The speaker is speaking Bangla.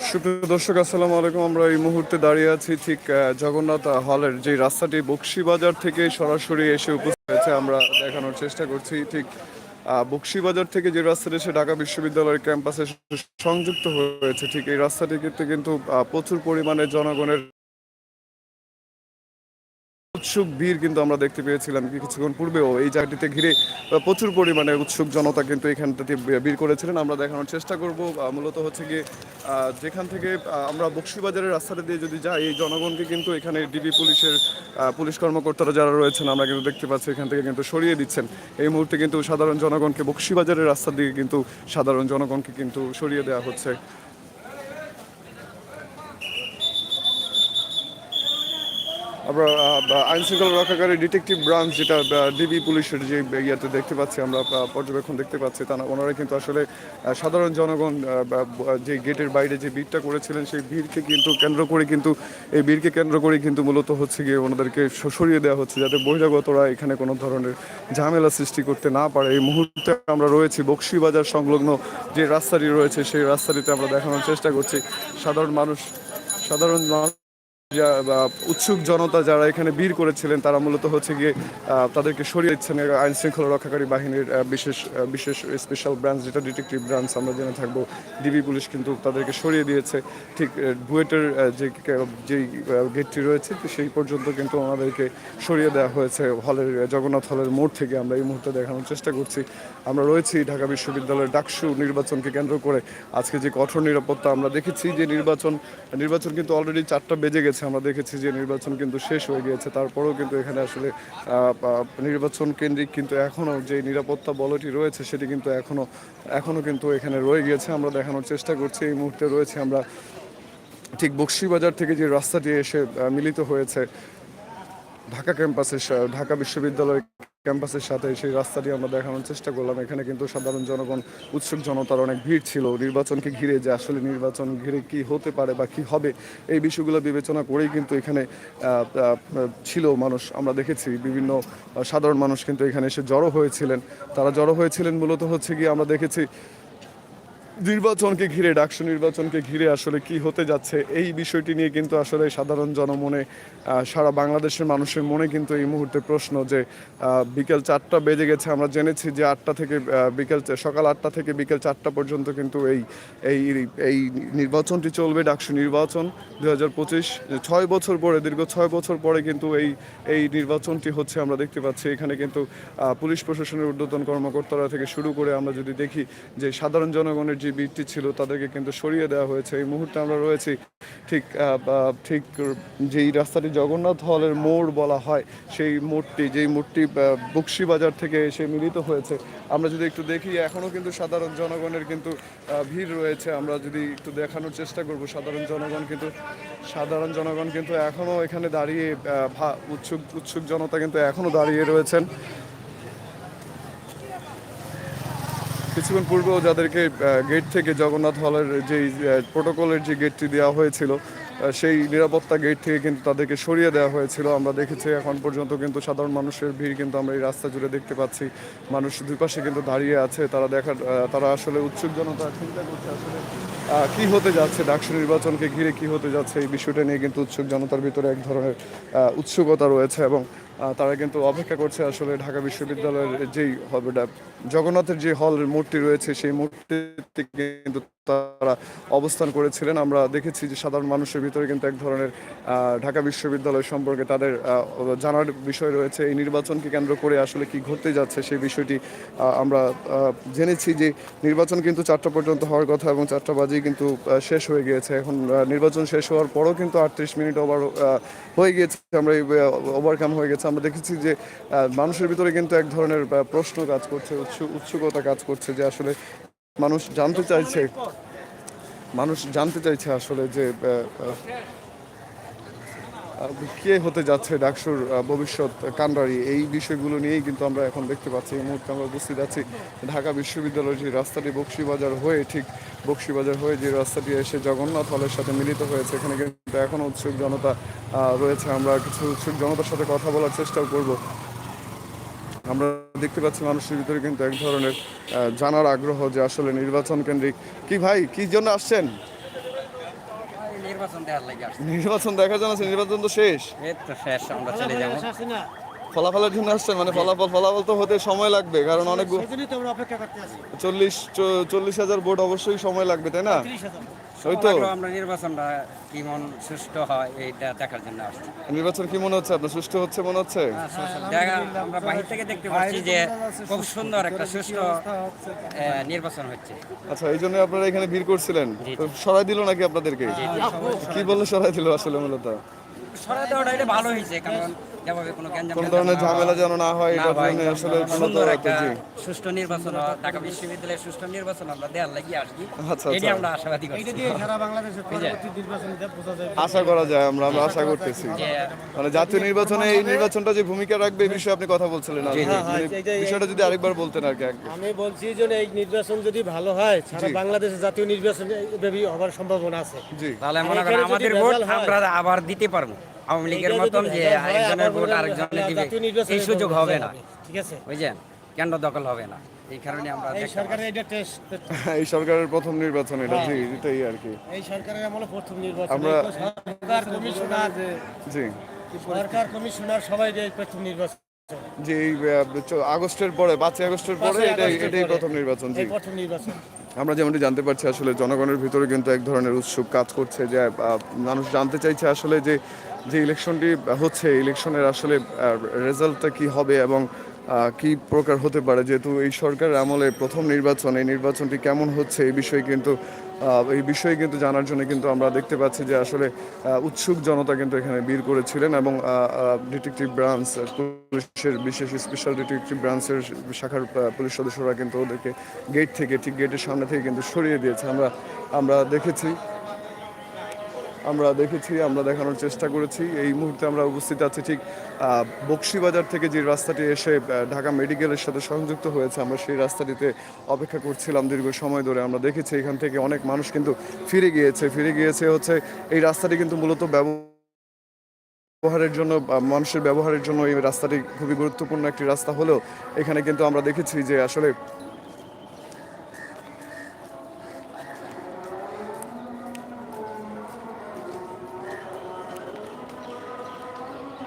সুপ্রিয় দর্শক আসসালামু আলাইকুম। আমরা এই মুহূর্তে দাঁড়িয়ে আছি ঠিক জগন্নাথ হলের যে রাস্তাটি বক্সিবাজার থেকে সরাসরি এসে উপস্থিত হয়েছে আমরা দেখানোর চেষ্টা করছি ঠিক বক্সিবাজার থেকে যে রাস্তাটি সে ঢাকা বিশ্ববিদ্যালয়ের ক্যাম্পাসে সংযুক্ত হয়েছে ঠিক এই রাস্তাটি কিন্তু আহ, প্রচুর পরিমাণে জনগণের উৎসুক ভিড় কিন্তু আমরা দেখতে পেয়েছিলাম কিছুক্ষণ পূর্বেও। এই জায়গাটিতে ঘিরে প্রচুর পরিমাণে উৎসুক জনতা কিন্তু এখানটাতে ভিড় করেছিলেন। আমরা দেখানোর চেষ্টা করব মূলত হচ্ছে গিয়ে যেখান থেকে আমরা বক্সিবাজারের রাস্তাটা দিয়ে যদি যাই, এই জনগণকে কিন্তু এখানে ডিবি পুলিশের পুলিশ কর্মকর্তারা যারা রয়েছেন, আমরা কিন্তু দেখতে পাচ্ছি এখান থেকে কিন্তু সরিয়ে দিচ্ছেন। এই মুহূর্তে কিন্তু সাধারণ জনগণকে বক্সিবাজারের রাস্তা দিয়ে কিন্তু সাধারণ জনগণকে কিন্তু সরিয়ে দেওয়া হচ্ছে। আমরা আইন শৃঙ্খলা রক্ষাকারী ডিটেকটিভ ব্রাঞ্চ যেটা ডিবি পুলিশের যে ইয়েতে দেখতে পাচ্ছি আমরা পর্যবেক্ষণ দেখতে পাচ্ছি, তা ওনারা কিন্তু আসলে সাধারণ জনগণ যে গেটের বাইরে যে ভিড়টা করেছিলেন, সেই ভিড়কে কিন্তু কেন্দ্র করে কিন্তু, এই ভিড়কে কেন্দ্র করে কিন্তু মূলত হচ্ছে গিয়ে ওনাদেরকে সরিয়ে দেওয়া হচ্ছে, যাতে বহিরাগতরা এখানে কোনো ধরনের ঝামেলা সৃষ্টি করতে না পারে। এই মুহূর্তে আমরা রয়েছি বক্সিবাজার সংলগ্ন যে রাস্তাটি রয়েছে, সেই রাস্তাটিতে আমরা দেখানোর চেষ্টা করছি। সাধারণ মানুষ সাধারণ মানুষ উৎসুক জনতা যারা এখানে বীর করেছিলেন, তারা মূলত হচ্ছে গিয়ে তাদেরকে সরিয়ে দিচ্ছেন আইন শৃঙ্খলা রক্ষাকারী বাহিনীর বিশেষ বিশেষ স্পেশাল ব্রাঞ্চ যেটা ডিটেকটিভ ব্রাঞ্চ আমরা জেনে থাকব ডিবি পুলিশ কিন্তু তাদেরকে সরিয়ে দিয়েছে। ঠিক বুয়েটের যে যেই গেটটি রয়েছে সেই পর্যন্ত কিন্তু আমাদেরকে সরিয়ে দেওয়া হয়েছে। হলের, জগন্নাথ হলের মোড় থেকে আমরা এই মুহূর্তে দেখানোর চেষ্টা করছি। আমরা রয়েছি ঢাকা বিশ্ববিদ্যালয়ের ডাকসু নির্বাচনকে কেন্দ্র করে। আজকে যে কঠোর নিরাপত্তা আমরা দেখেছি, যে নির্বাচন নির্বাচন কিন্তু অলরেডি চারটা বেজে গেছে। আমরা দেখেছি যে নির্বাচন কিন্তু শেষ হয়ে গিয়েছে, তারপরেও কিন্তু এখানে আসলে নির্বাচন কেন্দ্রিক কিন্তু এখনও যে নিরাপত্তা বলটি রয়েছে সেটি কিন্তু এখনও এখনও কিন্তু এখানে রয়ে গিয়েছে, আমরা দেখানোর চেষ্টা করছি, এই মুহূর্তে রয়েছে আমরা ঠিক বক্সিবাজার থেকে যে রাস্তাটি এসে মিলিত হয়েছে, ঢাকা ক্যাম্পাসের ঢাকা বিশ্ববিদ্যালয় ক্যাম্পাসের সাথে সেই রাস্তাটি আমরা দেখানোর চেষ্টা করলাম। এখানে কিন্তু সাধারণ জনগণ, উৎসুক জনতার অনেক ভিড় ছিল। নির্বাচনকে ঘিরে যে আসলে নির্বাচন ঘিরে কি হতে পারে বা কি হবে, এই বিষয়গুলো বিবেচনা করেই কিন্তু এখানে ছিল মানুষ। আমরা দেখেছি বিভিন্ন সাধারণ মানুষ কিন্তু এখানে এসে জড়ো হয়েছিলেন। তারা জড়ো হয়েছিলেন মূলত হচ্ছে গিয়ে আমরা দেখেছি নির্বাচনকে ঘিরে, ডাকসু নির্বাচনকে ঘিরে আসলে কি হতে যাচ্ছে, এই বিষয়টি নিয়ে কিন্তু আসলে সাধারণ জনমনে সারা বাংলাদেশের মানুষের মনে কিন্তু এই মুহূর্তে প্রশ্ন যে বিকেল চারটা বেজে গেছে, আমরা জেনেছি যে আটটা থেকে বিকেল সকাল আটটা থেকে বিকেল চারটা পর্যন্ত কিন্তু এই এই এই নির্বাচনটি চলবে, ডাকসু নির্বাচন দু হাজার পঁচিশ। ছয় বছর পরে, দীর্ঘ ছয় বছর পরে কিন্তু এই এই নির্বাচনটি হচ্ছে, আমরা দেখতে পাচ্ছি এখানে কিন্তু পুলিশ প্রশাসনের ঊর্ধ্বতন কর্মকর্তারা থেকে শুরু করে আমরা যদি দেখি যে সাধারণ জনগণের যে ভিড়টি ছিল তাদেরকে কিন্তু সরিয়ে দেওয়া হয়েছে। এই মুহূর্তে আমরা রয়েছি ঠিক ঠিক যেই রাস্তাটি জগন্নাথ হলের মোড় বলা হয়, সেই মোড়টি, যেই মোড়টি বক্সিবাজার থেকে এসে মিলিত হয়েছে। আমরা যদি একটু দেখি এখনও কিন্তু সাধারণ জনগণের কিন্তু ভিড় রয়েছে। আমরা যদি একটু দেখানোর চেষ্টা করব, সাধারণ জনগণ কিন্তু, সাধারণ জনগণ কিন্তু এখনও এখানে দাঁড়িয়ে উৎসুক উৎসুক জনতা কিন্তু এখনও দাঁড়িয়ে রয়েছেন। কিছুক্ষণ পূর্বেও যাদেরকে গেট থেকে জগন্নাথ হলের যেই প্রোটোকলের যে গেটটি দেওয়া হয়েছিল সেই নিরাপত্তা গেট থেকে কিন্তু তাদেরকে সরিয়ে দেওয়া হয়েছিল। আমরা দেখেছি এখন পর্যন্ত কিন্তু সাধারণ মানুষের ভিড় কিন্তু আমরা এই রাস্তা জুড়ে দেখতে পাচ্ছি। মানুষ দুই পাশে কিন্তু দাঁড়িয়ে আছে, তারা দেখার তারা আসলে উৎসুক জনতা চিন্তা করছে আসলে কি হতে যাচ্ছে, ডাকসু নির্বাচনকে ঘিরে কি হতে যাচ্ছে, এই বিষয়টা নিয়ে কিন্তু উৎসুক জনতার ভিতরে এক ধরনের উৎসুকতা রয়েছে এবং তারা কিন্তু অপেক্ষা করছে আসলে ঢাকা বিশ্ববিদ্যালয়ের যেই হবে ডা- জগন্নাথের যে হল মূর্তি রয়েছে, সেই মূর্তিতে কিন্তু তারা অবস্থান করেছিলেন। আমরা দেখেছি যে সাধারণ মানুষের ভিতরে কিন্তু এক ধরনের ঢাকা বিশ্ববিদ্যালয় সম্পর্কে তাদের জানার বিষয় রয়েছে। এই নির্বাচনকে কেন্দ্র করে আসলে কি ঘটতে যাচ্ছে সেই বিষয়টি আমরা জেনেছি যে নির্বাচন কিন্তু চারটা পর্যন্ত হওয়ার কথা এবং চারটা বাজেই কিন্তু শেষ হয়ে গিয়েছে। এখন নির্বাচন শেষ হওয়ার পরও কিন্তু আটত্রিশ মিনিট ওভার হয়ে গিয়েছে। আমরা ওভারকাম হয়ে গেছে। আমরা দেখেছি যে মানুষের ভিতরে কিন্তু এক ধরনের প্রশ্ন কাজ করছে, উৎসু- উৎসুকতা কাজ করছে যে আসলে মানুষ জানতে চাইছে, মানুষ জানতে চাইছে আসলে যে কে হতে যাচ্ছে ডাকসুর ভবিষ্যৎ কাণ্ডারি এই বিষয়গুলো নিয়েই কিন্তু আমরা এখন দেখতে পাচ্ছি। এই মুহূর্তে আমরা উপস্থিত আছি ঢাকা বিশ্ববিদ্যালয়ের যে রাস্তাটি বক্সিবাজার হয়ে, ঠিক বক্সিবাজার হয়ে যে রাস্তাটি এসে জগন্নাথ হলের সাথে মিলিত হয়েছে, এখানে কিন্তু এখনও উৎসুক জনতা রয়েছে। আমরা কিছু উৎসুক জনতার সাথে কথা বলার চেষ্টাও করব। আমরা দেখতে পাচ্ছি মানুষের ভিতরে কিন্তু এক ধরনের জানার আগ্রহ যে আসলে নির্বাচন কেন্দ্রিক। কি ভাই, কি জন্য আসছেন? নির্বাচন দেখার জন্য আসছি। নির্বাচন দেখা যাচ্ছে নির্বাচন তো শেষ। এই তো শেষ আমরা চলে যাব। ফলাফলের জন্য আসছেন মানে ফলাফল ফলাফল তো হতে সময় লাগবে কারণ অনেক সেজন্যই তো আমরা অপেক্ষা করতে আছি। চল্লিশ চল্লিশ হাজার ভোট অবশ্যই সময় লাগবে তাই না? ওই তো। লাগল আমরা নির্বাচনটা কেমন সুষ্ঠু হয় এইটা দেখার জন্য আসছি। নির্বাচন কি মনে হচ্ছে? আপনার সুষ্ঠু হচ্ছে মনে হচ্ছে? আমরা বাহির থেকে দেখতে পাচ্ছি যে খুব সুন্দর একটা সুষ্ঠু নির্বাচন হচ্ছে। আচ্ছা এই জন্য আপনারা এখানে ভিড় করছিলেন। সরাই দিল নাকি আপনাদেরকে? কি বললে সরাই দিল আসলে মূলত? সরাই দেওয়াটা এটা ভালো হয়েছে কারণ যেভাবে কোনো গ্যাঞ্জাম কোন ধরনের ঝামেলা যেন না হয় এটা জন্য আসলে সুন্দর একটা সুষ্ঠু নির্বাচন ঢাকা বিশ্ববিদ্যালয়ের সুষ্ঠু নির্বাচন আমরা দেওয়ার লাগিয়ে আসছি। আমরা আশাবাদী এইটা করছি দিয়ে সারা বাংলাদেশের পরবর্তী নির্বাচন বোঝা যাবে আশা করা যায় আমরা আমরা আশা করতেছি। মানে জাতীয় নির্বাচনে এই নির্বাচনটা যে ভূমিকা রাখবে এই বিষয়ে আপনি কথা বলছিলেন কি। হ্যাঁ, হ্যাঁ, মানে বিষয়টা যদি আরেকবার বলতেন আর কি আমি বলছি যে এই নির্বাচন যদি ভালো হয় সারা বাংলাদেশে জাতীয় নির্বাচন হওয়ার সম্ভাবনা আছে। জি। তাহলে মনে করেন আমাদের ভোট আমরা আবার দিতে পারব। আওয়ামী লীগের মতন যে ভোট আরেকজনে দিবে এই সুযোগ হবে না। ঠিক আছে? বুঝলেন কেন্দ্র দখল হবে না? এই কারণে আমরা এই সরকারের এটা টেস্ট এই সরকারের প্রথম নির্বাচন এটা জি এটাই আর কি। এই সরকারের আমলে প্রথম নির্বাচন। আমরা- সরকার কমিশনার। জি। সরকার কমিশনার সবাই এই প্রথম নির্বাচন। যে আগস্টের পরে পাঁচই আগস্টের পরে এটাই এটাই প্রথম নির্বাচন জি। প্রথম নির্বাচন। আমরা যেমনটি জানতে পারছি আসলে জনগণের ভিতরে কিন্তু এক ধরনের উৎসুক কাজ করছে যে আহ, মানুষ জানতে চাইছে আসলে যে যে ইলেকশনটি হচ্ছে, ইলেকশনের আসলে রেজাল্টটা কি হবে এবং কি প্রকার হতে পারে? যেহেতু এই সরকারের আমলে প্রথম নির্বাচন, এই নির্বাচনটি কেমন হচ্ছে এই বিষয়ে কিন্তু এই বিষয়ে কিন্তু জানার জন্য কিন্তু আমরা দেখতে পাচ্ছি যে আসলে উৎসুক জনতা কিন্তু এখানে ভিড় করেছিলেন এবং ডিটেকটিভ ব্রাঞ্চ, পুলিশের বিশেষ স্পেশাল ডিটেকটিভ ব্রাঞ্চের শাখার পুলিশ সদস্যরা কিন্তু ওদেরকে গেট থেকে ঠিক গেটের সামনে থেকে কিন্তু সরিয়ে দিয়েছে। আমরা আমরা দেখেছি আমরা দেখেছি আমরা দেখানোর চেষ্টা করেছি। এই মুহূর্তে আমরা উপস্থিত আছি ঠিক আহ, বকশিবাজার থেকে যে রাস্তাটি এসে ঢাকা মেডিকেলের সাথে সংযুক্ত হয়েছে আমরা সেই রাস্তাটিতে অপেক্ষা করছিলাম দীর্ঘ সময় ধরে। আমরা দেখেছি এখান থেকে অনেক মানুষ কিন্তু ফিরে গিয়েছে। ফিরে গিয়েছে হচ্ছে এই রাস্তাটি কিন্তু মূলত ব্যবহার ব্যবহারের জন্য মানুষের ব্যবহারের জন্য এই রাস্তাটি খুবই গুরুত্বপূর্ণ একটি রাস্তা হলেও এখানে কিন্তু আমরা দেখেছি যে আসলে